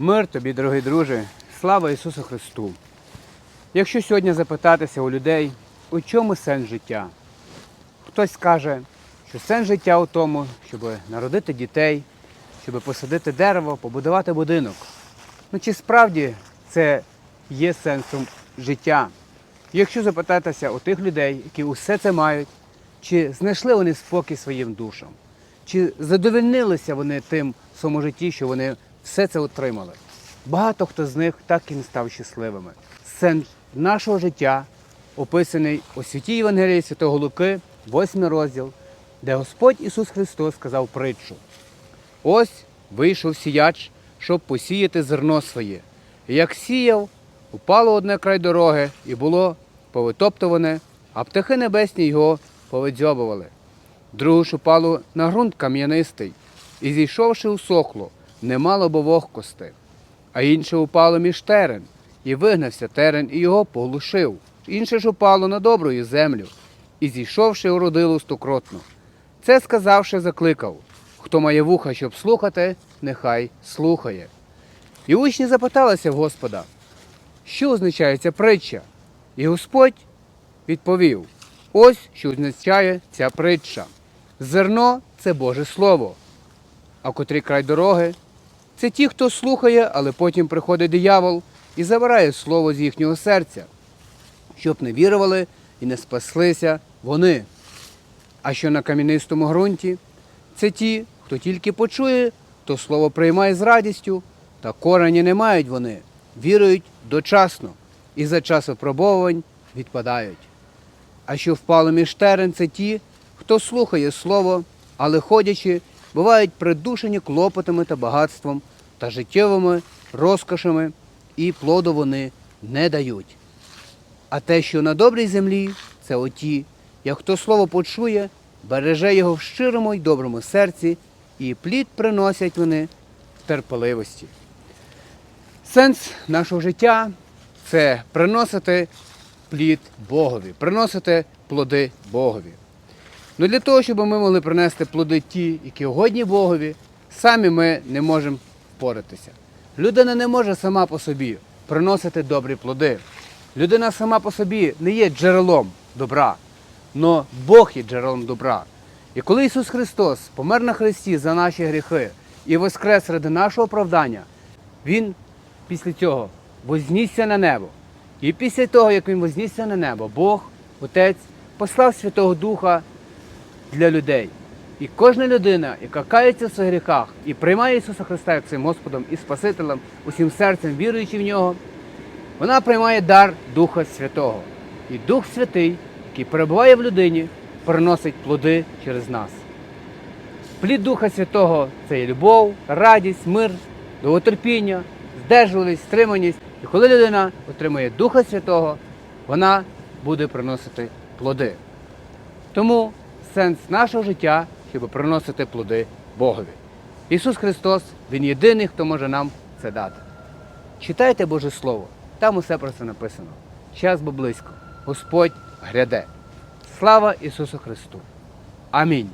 Мир тобі, дорогий друже, слава Ісусу Христу. Якщо сьогодні запитатися у людей, у чому сенс життя? Хтось скаже, що сенс життя у тому, щоб народити дітей, щоб посадити дерево, побудувати будинок. Ну чи справді це є сенсом життя? Якщо запитатися у тих людей, які усе це мають, чи знайшли вони спокій своїм душам, чи задовольнилися вони тим в своєму житті, що вони все це отримали? Багато хто з них так і не став щасливими. Сенс нашого життя описаний у святій Євангелії Святого Луки, 8 розділ, де Господь Ісус Христос сказав притчу. Ось вийшов сіяч, щоб посіяти зерно своє. Як сіяв, упало одне край дороги і було повитоптуване, а птахи небесні його повидзьобували. Другу ж упало на ґрунт кам'янистий, і зійшовши у сокло, немало бо вогкости. А інше упало між терен, і вигнався терен, і його поглушив. Інше ж упало на добрую землю, і зійшовши уродило стокротно. Це сказавши, закликав хто має вуха, щоб слухати, нехай слухає. І учні запиталися в Господа, що означає ця притча? І Господь відповів: ось що означає ця притча. Зерно це Боже Слово, а котрий край дороги це ті, хто слухає, але потім приходить диявол і забирає слово з їхнього серця, щоб не вірували і не спаслися вони. А що на кам'янистому ґрунті, це ті, хто тільки почує, то слово приймає з радістю, та корені не мають вони, вірують дочасно і за час випробовувань відпадають. А що впало між терен, це ті, хто слухає слово, але ходячи, бувають придушені клопотами та багатством та життєвими розкошами, і плоду вони не дають. А те, що на добрій землі, це оті, як хто слово почує, береже його в щирому й доброму серці, і плід приносять вони в терпеливості. Сенс нашого життя це приносити плід Богові, приносити плоди Богові. Ну для того, щоб ми могли принести плоди ті, які угодні Богові, самі ми не можемо впоратися. Людина не може сама по собі приносити добрі плоди. Людина сама по собі не є джерелом добра, але Бог є джерелом добра. І коли Ісус Христос помер на Христі за наші гріхи і воскрес ради нашого оправдання, Він після цього вознісся на небо. І після того, як Він вознісся на небо, Бог, Отець, послав Святого Духа для людей. І кожна людина, яка кається в своїх гріхах і приймає Ісуса Христа як своїм Господом і Спасителем, усім серцем віруючи в нього, вона приймає дар Духа Святого. І Дух Святий, який перебуває в людині, приносить плоди через нас. Плід Духа Святого це є любов, радість, мир, довготерпіння, здержуваність, стриманість. І коли людина отримує Духа Святого, вона буде приносити плоди. Тому сенс нашого життя, щоб приносити плоди Богові. Ісус Христос, Він єдиний, хто може нам це дати. Читайте Боже Слово, там усе про це написано. Час бо близько. Господь гряде. Слава Ісусу Христу! Амінь.